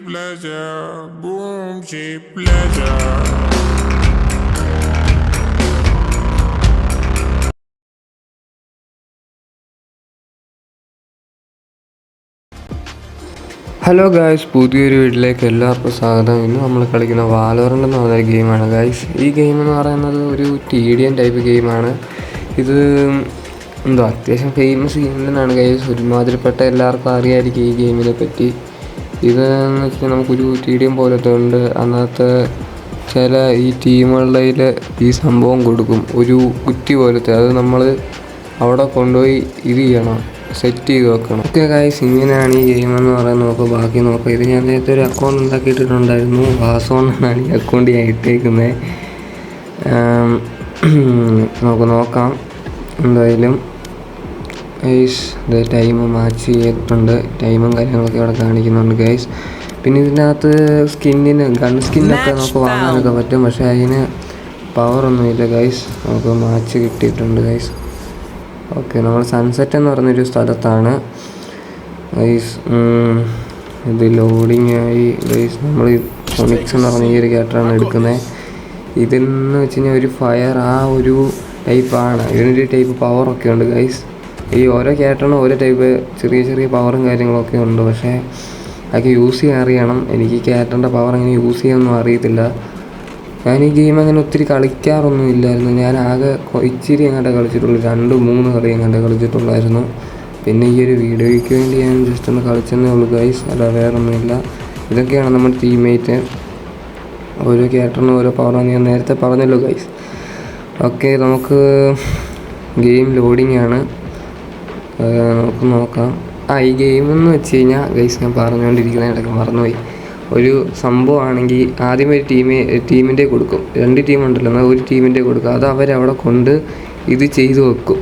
Pleasure, boom, pleasure. Hello guys പുതിയൊരു വീട്ടിലേക്ക് എല്ലാവർക്കും സ്വാഗതം. ഇന്ന് നമ്മൾ കളിക്കുന്ന വാലോറന്റ് എന്ന് പറഞ്ഞൊരു ഗെയിമാണ് ഗായ്സ് ഈ ഗെയിം എന്ന് പറയുന്നത് ഒരു ടി ഡി എൻ ടൈപ്പ് ഗെയിമാണ് ഇത് എന്തോ അത്യാവശ്യം ഫേമസ് ഗെയിം തന്നെയാണ് ഗൈസ് ഒരുമാതിരിപ്പെട്ട എല്ലാവർക്കും അറിയായിരിക്കും ഈ ഗെയിമിനെ പറ്റി. ഇത് എന്ന് വെച്ചാൽ നമുക്കൊരു ടീഡിയം പോലത്തെ ഉണ്ട് അതിനകത്ത് ചില ഈ ടീമുകളുടെ ഈ സംഭവം കൊടുക്കും. ഒരു കുറ്റി പോലത്തെ. അത് നമ്മൾ അവിടെ കൊണ്ടുപോയി ഇത് ചെയ്യണം. സെറ്റ് ചെയ്ത് വെക്കണം. ഓക്കെ ഗായ്സ് ഇങ്ങനെയാണ് ഈ ഗെയിം എന്ന് പറയുന്നത് നോക്കുക ബാക്കി നോക്കുക ഇത് ഞാൻ നേരത്തെ ഒരു അക്കൗണ്ട് ഉണ്ടാക്കിയിട്ടുണ്ടായിരുന്നു. വാസോൺ എന്നാണ് ഈ അക്കൗണ്ട് ഞാൻ ഇട്ടേക്കുന്നത് നമുക്ക് നോക്കാം. എന്തായാലും ഗൈസ് ഇത് ടൈം മാച്ച് ചെയ്തിട്ടുണ്ട്. ടൈമും കാര്യങ്ങളൊക്കെ ഇവിടെ കാണിക്കുന്നുണ്ട് ഗൈസ് പിന്നെ ഇതിനകത്ത് സ്കിന്നിന് ഗൺ സ്കിന്നൊക്കെ നമുക്ക് വാങ്ങാനൊക്കെ പറ്റും. പക്ഷേ അതിന് പവറൊന്നുമില്ല ഗൈസ് നമുക്ക് മാച്ച് കിട്ടിയിട്ടുണ്ട് ഗൈസ് ഓക്കെ നമ്മൾ സൺസെറ്റ് എന്ന് പറഞ്ഞൊരു സ്ഥലത്താണ്. ഗൈസ് ഇത് ലോഡിങ് ആയി. ഗൈസ് നമ്മൾ ഫോണിക്സ് എന്ന് പറഞ്ഞ ഈ ഒരു ക്യാരക്ടറാണ് എടുക്കുന്നത് ഇതെന്ന് വെച്ച് കഴിഞ്ഞാൽ ഒരു ഫയർ ആ ഒരു ടൈപ്പാണ് ഇതിനൊരു ടൈപ്പ് പവറൊക്കെ ഉണ്ട് ഗൈസ് ഈ ഓരോ ക്യാരക്ടറിനും ഓരോ ടൈപ്പ് ചെറിയ ചെറിയ പവറും കാര്യങ്ങളൊക്കെ ഉണ്ട്. പക്ഷേ അതൊക്കെ യൂസ് ചെയ്യാൻ അറിയണം. എനിക്ക് ക്യാരക്ടറിന്റെ പവർ അങ്ങനെ യൂസ് ചെയ്യാനൊന്നും അറിയത്തില്ല. ഞാൻ ഈ ഗെയിം അങ്ങനെ ഒത്തിരി കളിക്കാറൊന്നും ഇല്ലായിരുന്നു. ഞാൻ ആകെ ഇച്ചിരി എങ്ങോട്ടേ കളിച്ചിട്ടുള്ളൂ. രണ്ട് മൂന്ന് കളി എങ്ങോട്ടേ കളിച്ചിട്ടുള്ളായിരുന്നു. പിന്നെ ഈ ഒരു വീഡിയോയ്ക്ക് വേണ്ടി ഞാൻ ജസ്റ്റ് ഒന്ന് കളിച്ചെന്നേ ഉള്ളൂ ഗൈസ് അല്ല വേറൊന്നുമില്ല. ഇതൊക്കെയാണ് നമ്മുടെ ടീമേറ്റ് ഓരോ ക്യാരക്ടറിനും ഓരോ പവറാണ് ഞാൻ നേരത്തെ പറഞ്ഞല്ലോ ഗൈസ് ഓക്കെ നമുക്ക് ഗെയിം ലോഡിംഗ് ആണ്. നമുക്ക് നോക്കാം. ആ ഈ ഗെയിം എന്ന് വെച്ച് കഴിഞ്ഞാൽ ഗൈസ് ഞാൻ പറഞ്ഞുകൊണ്ടിരിക്കുന്ന ഇടയ്ക്ക് മറന്നുപോയി. ഒരു സംഭവമാണെങ്കിൽ ആദ്യം ഒരു ടീമെ ടീമിന്റെ കൊടുക്കും. രണ്ട് ടീമുണ്ടല്ലോ എന്നാൽ ഒരു ടീമിന്റെ കൊടുക്കും. അത് അവരവിടെ കൊണ്ട് ഇത് ചെയ്തു വെക്കും.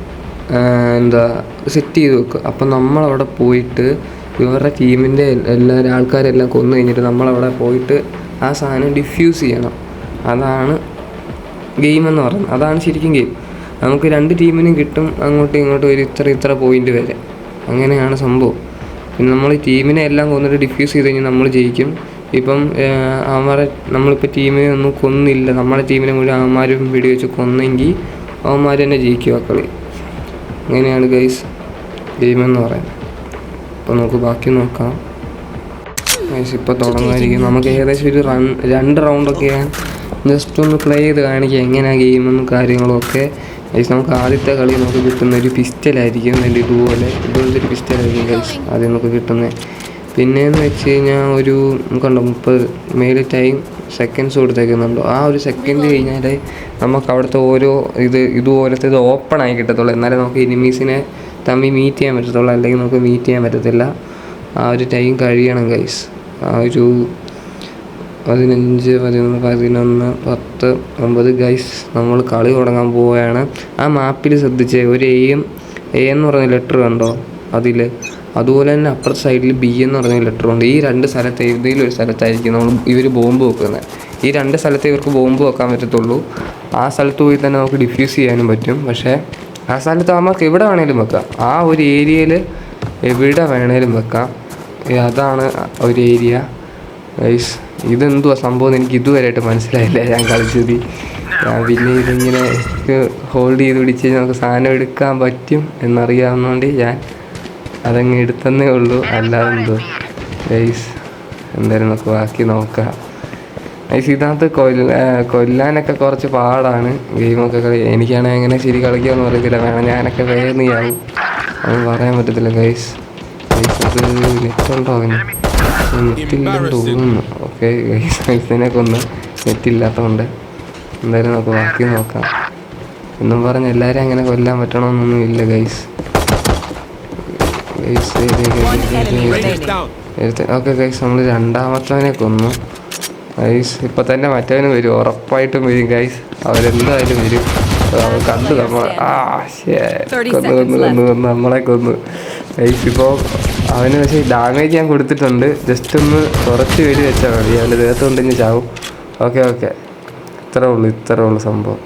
എന്താ സെറ്റ് ചെയ്ത് വെക്കും. അപ്പം നമ്മളവിടെ പോയിട്ട് ഇവരുടെ ടീമിന്റെ എല്ലാവരും ആൾക്കാരെല്ലാം കൊന്നു കഴിഞ്ഞിട്ട് നമ്മളവിടെ പോയിട്ട് ആ സാധനം ഡിഫ്യൂസ് ചെയ്യണം. അതാണ് ഗെയിം എന്ന് പറയുന്നത്. അതാണ് ശരിക്കും ഗെയിം നമുക്ക് രണ്ട് ടീമിനും കിട്ടും അങ്ങോട്ടും ഇങ്ങോട്ടും ഒരു ഇത്ര ഇത്ര പോയിന്റ് വരെ. അങ്ങനെയാണ് സംഭവം. പിന്നെ നമ്മൾ ടീമിനെ എല്ലാം കൊന്നിട്ട് ഡിഫ്യൂസ് ചെയ്ത് കഴിഞ്ഞാൽ നമ്മൾ ജയിക്കും. ഇപ്പം അവരെ നമ്മളിപ്പോൾ ടീമിനെ ഒന്നും കൊന്നില്ല. നമ്മളെ ടീമിനെ മുഴുവൻ അവന്മാരും വെടിവെച്ച് കൊന്നെങ്കിൽ അവന്മാർ തന്നെ ജയിക്കും ആ കളി. അങ്ങനെയാണ് ഗൈസ് ഗെയിമെന്ന് പറയുന്നത്. അപ്പോൾ നമുക്ക് ബാക്കി നോക്കാം. ഗൈസ് ഇപ്പോൾ തുടങ്ങുമായിരിക്കും. നമുക്ക് ഏകദേശം ഒരു റൺ രണ്ട് റൗണ്ടൊക്കെ ജസ്റ്റ് ഒന്ന് പ്ലേ ചെയ്ത് കാണിക്കുക എങ്ങനെയാണ് ഗെയിമെന്നും കാര്യങ്ങളൊക്കെ ഗൈസ് നമുക്ക് ആദ്യത്തെ കളി നമുക്ക് കിട്ടുന്ന ഒരു പിസ്റ്റലായിരിക്കും അതിന്റെ ഇതുപോലെ ഇതുപോലത്തെ ഒരു പിസ്റ്റലായിരിക്കും ഗൈസ് ആദ്യം നമുക്ക് കിട്ടുന്നത് പിന്നെയെന്ന് വെച്ച് കഴിഞ്ഞാൽ ഒരു നമുക്കുണ്ടോ മുപ്പത് മേൽ ടൈം സെക്കൻഡ്സ് കൊടുത്തേക്കുന്നുണ്ടോ. ആ ഒരു സെക്കൻഡ് കഴിഞ്ഞാൽ നമുക്ക് അവിടുത്തെ ഓരോ ഇത് ഇതുപോലത്തെ ഇത് ഓപ്പൺ ആയി കിട്ടത്തുള്ളൂ. എന്നാലേ നമുക്ക് എനിമീസിനെ തമ്മിൽ മീറ്റ് ചെയ്യാൻ പറ്റത്തുള്ളൂ. അല്ലെങ്കിൽ നമുക്ക് മീറ്റ് ചെയ്യാൻ പറ്റത്തില്ല. ആ ഒരു ടൈം കഴിയണം ഗൈസ് ആ ഒരു പതിനഞ്ച് പതിനൊന്ന് പതിനൊന്ന് പത്ത് ഒമ്പത്. ഗൈസ് നമ്മൾ കളി തുടങ്ങാൻ പോവുകയാണ്. ആ മാപ്പിൽ ശ്രദ്ധിച്ചേ ഒരു എയും എ എന്ന് പറഞ്ഞ ലെറ്റർ കണ്ടോ? അതിൽ അതുപോലെ തന്നെ അപ്പുറത്തെ സൈഡിൽ ബി എന്ന് പറഞ്ഞ ലെറ്റർ ഉണ്ട്. ഈ രണ്ട് സ്ഥലത്ത് ഏതെങ്കിലും ഒരു സ്ഥലത്തായിരിക്കും നമ്മൾ ഇവർ ബോംബ് വെക്കുന്നത്. ഈ രണ്ട് സ്ഥലത്ത് ഇവർക്ക് ബോംബ് വെക്കാൻ പറ്റത്തുള്ളൂ. ആ സ്ഥലത്ത് പോയി തന്നെ നമുക്ക് ഡിഫ്യൂസ് ചെയ്യാനും പറ്റും. പക്ഷേ ആ സ്ഥലത്ത് നമുക്ക് എവിടെ വേണേലും വെക്കാം. ആ ഒരു ഏരിയയിൽ എവിടെ വേണേലും വെക്കാം. അതാണ് ഒരു ഏരിയ ഗൈസ് ഇതെന്തുവാ സംഭവം എനിക്ക് ഇതുവരെയായിട്ട് മനസ്സിലായില്ല. ഞാൻ കളിച്ചത്. ഞാൻ പിന്നെ ഇതിങ്ങനെ ഹോൾഡ് ചെയ്ത് പിടിച്ച് നമുക്ക് സാധനം എടുക്കാൻ പറ്റും എന്നറിയാവുന്നതുകൊണ്ട് ഞാൻ അതങ്ങ് എടുത്തന്നേ ഉള്ളൂ. അല്ലാതെ എന്തോ. എന്തായാലും നമുക്ക് ബാക്കി നോക്കാം. ഗൈസ് ഇതിനകത്ത് കൊല്ല കൊല്ലാനൊക്കെ കുറച്ച് പാടാണ്. ഗെയിമൊക്കെ കളി എനിക്കാണെങ്കിൽ എങ്ങനെ ശരി കളിക്കാമെന്ന് പറയത്തില്ല വേണം ഞാനൊക്കെ വേഗനിയാവും അത് പറയാൻ പറ്റത്തില്ല ഗൈസ് ഗൈസ് അത് നെറ്റുണ്ടോ അവന്? നെറ്റില്ലെന്ന് തോന്നുന്നു ഓക്കെ ഗൈസ് ഗൈസിനെ കൊന്ന് നെറ്റില്ലാത്തതുകൊണ്ട് എന്തായാലും നമുക്ക് ബാക്കി നോക്കാം. എന്നും പറഞ്ഞ് എല്ലാവരും അങ്ങനെ കൊല്ലാൻ പറ്റണമെന്നൊന്നും ഇല്ല ഗൈസ് ഗൈസ് ഓക്കെ ഗൈസ് നമ്മൾ രണ്ടാമത്തവനെ കൊന്നു. ഗൈസ് ഇപ്പൊ തന്നെ മറ്റവന് വരും ഉറപ്പായിട്ടും വരും ഗൈസ് അവരെന്തായാലും വരും. കണ്ടു നമ്മൾ ആ ശേ കൊന്ന് കൊന്നു കൊന്നു കൊന്നു നമ്മളെ കൊന്ന്. ഇപ്പോൾ അവന് പക്ഷേ ഡാമേജ് ഞാൻ കൊടുത്തിട്ടുണ്ട്. ജസ്റ്റ് ഒന്ന് കുറച്ച് പേര് വെച്ചാൽ മതി. അവന്റെ ദേഹത്ത് കൊണ്ടിഞ്ഞ് ചാവും. ഓക്കെ ഓക്കെ ഇത്രേ ഉള്ളൂ ഇത്രേ ഉള്ളൂ സംഭവം.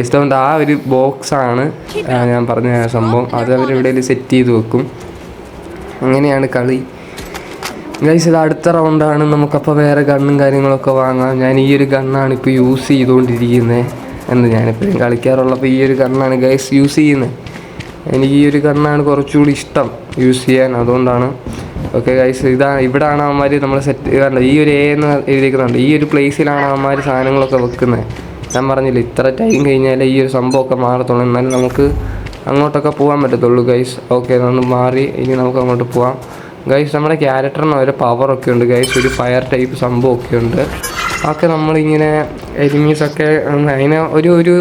ഐസ്റ്റോണ്ട് ആ ഒരു ബോക്സാണ് ഞാൻ പറഞ്ഞ സംഭവം. അത് അവരെവിടെയെങ്കിലും സെറ്റ് ചെയ്ത് വെക്കും. അങ്ങനെയാണ് കളി. ഗൈസ് ഇത് അടുത്ത റൗണ്ടാണ് നമുക്കപ്പോൾ വേറെ ഗണ്ണും കാര്യങ്ങളൊക്കെ വാങ്ങാം. ഞാൻ ഈ ഒരു ഗണ്ണാണ് ഇപ്പോൾ യൂസ് ചെയ്തുകൊണ്ടിരിക്കുന്നത് എന്ന് ഞാനെപ്പോഴും കളിക്കാറുള്ളപ്പോൾ ഈ ഒരു കണ്ണാണ് ഗൈസ് യൂസ് ചെയ്യുന്നത് എനിക്ക് ഈ ഒരു കണ്ണാണ് കുറച്ചുകൂടി ഇഷ്ടം യൂസ് ചെയ്യാൻ. അതുകൊണ്ടാണ് ഓക്കെ ഗൈസ് ഇതാണ് ഇവിടാണ് അവന്മാർ നമ്മൾ സെറ്റ് കണ്ട ഈ ഒരു എ എന്ന് എഴുതിയിരിക്കുന്നുണ്ട് ഈ ഒരു പ്ലേസിലാണ് അവന്മാർ സാധനങ്ങളൊക്കെ വെക്കുന്നത് ഞാൻ പറഞ്ഞില്ല ഇത്ര ടൈം കഴിഞ്ഞാലേ ഈ ഒരു സംഭവമൊക്കെ മാറത്തുള്ളൂ. എന്നാലും നമുക്ക് അങ്ങോട്ടൊക്കെ പോകാൻ പറ്റത്തുള്ളൂ ഗൈസ് ഓക്കെ നമ്മൾ മാറി ഇനി നമുക്ക് അങ്ങോട്ട് പോകാം ഗൈസ് നമ്മുടെ ക്യാരക്ടറിന് ഒരു പവറൊക്കെ ഉണ്ട്. ഗൈസ് ഒരു ഫയർ ടൈപ്പ് സംഭവമൊക്കെ ഉണ്ട്. അതൊക്കെ നമ്മളിങ്ങനെ എനിമീസൊക്കെ അതിനെ ഒരു ഒരു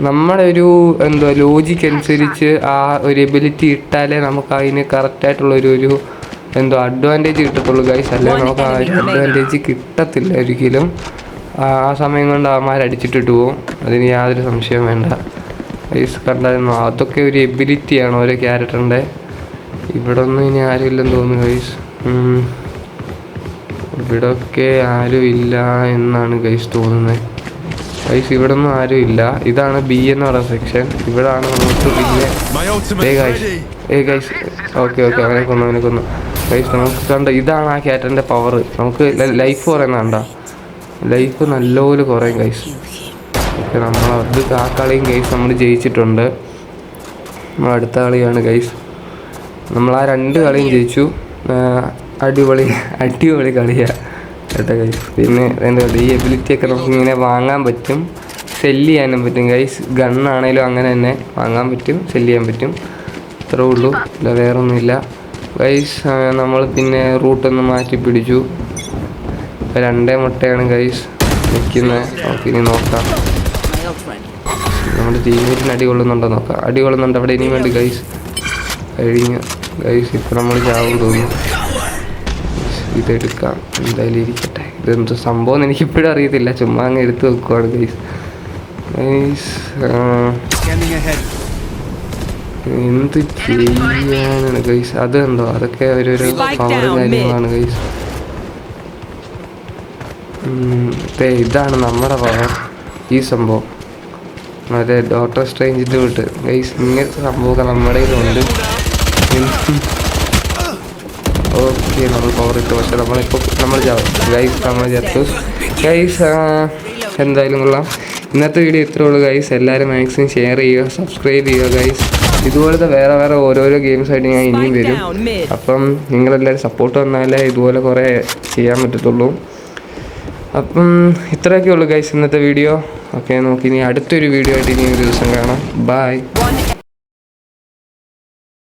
നമ്മുടെ ഒരു എന്തോ ലോജിക്ക് അനുസരിച്ച് ആ ഒരു എബിലിറ്റി ഇട്ടാലേ നമുക്ക് അതിന് കറക്റ്റായിട്ടുള്ള ഒരു ഒരു എന്തോ അഡ്വാന്റേജ് കിട്ടത്തുള്ളൂ ഗൈസ് അല്ലേ? നമുക്ക് ആ ഒരു അഡ്വാന്റേജ് കിട്ടത്തില്ല ഒരിക്കലും ആ സമയം കൊണ്ട് അവന്മാർ അടിച്ചിട്ടിട്ട് പോവും. അതിന് യാതൊരു സംശയം വേണ്ട. ഗൈസ് കണ്ടായിരുന്നു അതൊക്കെ ഒരു എബിലിറ്റിയാണ് ഓരോ ക്യാരക്ടറിന്റെ ഇവിടെ ഒന്നും ഇനി ആരും ഇല്ലെന്ന് തോന്നുന്നു ഗൈസ് ഇവിടൊക്കെ ആരും ഇല്ല എന്നാണ് ഗൈസ് തോന്നുന്നത് ഗൈസ് ഇവിടെ ഒന്നും ആരും ഇല്ല. ഇതാണ് ബി എന്ന് പറയുന്ന സെക്ഷൻ ഇവിടാണ് നമുക്ക് പിന്നെ ഏ ഗൈസ് ഏ ഗൈസ് ഓക്കെ ഓക്കെ അവനെ കൊന്നു അവനെ കൊന്നു. ഗൈസ് നമുക്ക് കണ്ട? ഇതാണ് ആ ക്യാറ്ററിന്റെ പവർ നമുക്ക് ലൈഫ് കുറയുന്നുണ്ട ലൈഫ് നല്ലപോലെ കുറയും ഗൈസ് ഓക്കെ നമ്മൾ അത് ആ കളിയും ഗൈസ് നമ്മൾ ജയിച്ചിട്ടുണ്ട്. നമ്മൾ അടുത്ത കളിയാണ് ഗൈസ് നമ്മൾ ആ രണ്ട് കളിയും ജയിച്ചു. അടിപൊളി അടിപൊളി കളിയാണ് കേട്ടോ പിന്നെ എന്താ പറയുക ഈ എബിലിറ്റി ഒക്കെ നമുക്ക് ഇങ്ങനെ വാങ്ങാൻ പറ്റും. സെല്ല് ചെയ്യാനും പറ്റും. ഗൈസ് ഗണ്ണാണേലും അങ്ങനെ തന്നെ വാങ്ങാൻ പറ്റും സെല്ല് ചെയ്യാൻ പറ്റും. അത്രേ ഉള്ളൂ. ഇല്ല വേറൊന്നുമില്ല. ഗൈസ് നമ്മൾ പിന്നെ റൂട്ടൊന്ന് മാറ്റി പിടിച്ചു. ഇപ്പം രണ്ടേ മുട്ടയാണ് ഗൈസ് നിൽക്കുന്നത് നമുക്ക് ഇനി നോക്കാം. നമ്മുടെ ടീമേറ്റിന് അടി കൊള്ളുന്നുണ്ടോ നോക്കാം. അടി കൊള്ളുന്നുണ്ട്. അവിടെ ഇനിയും വേണ്ടി ഗൈസ് കഴിഞ്ഞു. ഗൈസ് ഇപ്പം നമ്മൾ ചാവും തോന്നുന്നു. ഇതെടുക്കാം. എന്തായാലും ഇരിക്കട്ടെ. ഇതെന്ത് സംഭവം എനിക്ക് എനിക്കിപ്പോഴും അറിയത്തില്ല. ചുമ്മാ അങ്ങ് എടുത്ത് വെക്കുവാണ് ഗൈസ് ഗൈസ്. എന്ത് ചെയ്യാനാണ് ഗൈസ് അതെന്തോ? അതൊക്കെ ഒരു പവറും പവർ കാര്യങ്ങളാണ് ഗൈസ് ഇതാണ് നമ്മുടെ പവർ. ഈ സംഭവം. മറ്റേ ഡോക്ടർ സ്ട്രേഞ്ചിന്റെ വിട്ട്. ഗൈസ് ഇങ്ങനത്തെ സംഭവമൊക്കെ നമ്മുടെ കയ്യിലുണ്ട്. ഓക്കെ നമ്മൾ പവർ ഇട്ട് പക്ഷെ നമ്മളിപ്പോൾ നമ്മൾ ഗൈസ് നമ്മൾ ചേർത്തു ഗൈസ് എന്തായാലും കൊള്ളാം. ഇന്നത്തെ വീഡിയോ ഇത്രേ ഉള്ളൂ ഗൈസ് എല്ലാവരും മാക്സിമം ഷെയർ ചെയ്യുക സബ്സ്ക്രൈബ് ചെയ്യുക ഗൈസ് ഇതുപോലത്തെ വേറെ വേറെ ഓരോരോ ഗെയിംസ് ആയിട്ട് ഞാൻ ഇനിയും വരും. അപ്പം നിങ്ങളെല്ലാവരും സപ്പോർട്ട് വന്നാലേ ഇതുപോലെ കുറേ ചെയ്യാൻ പറ്റത്തുള്ളൂ. അപ്പം ഇത്രയൊക്കെ ഉള്ളൂ ഗൈസ് ഇന്നത്തെ വീഡിയോ ഓക്കെ നോക്കി ഇനി അടുത്തൊരു വീഡിയോ ആയിട്ട് ഇനി ഒരു ദിവസം കാണാം. ബായ്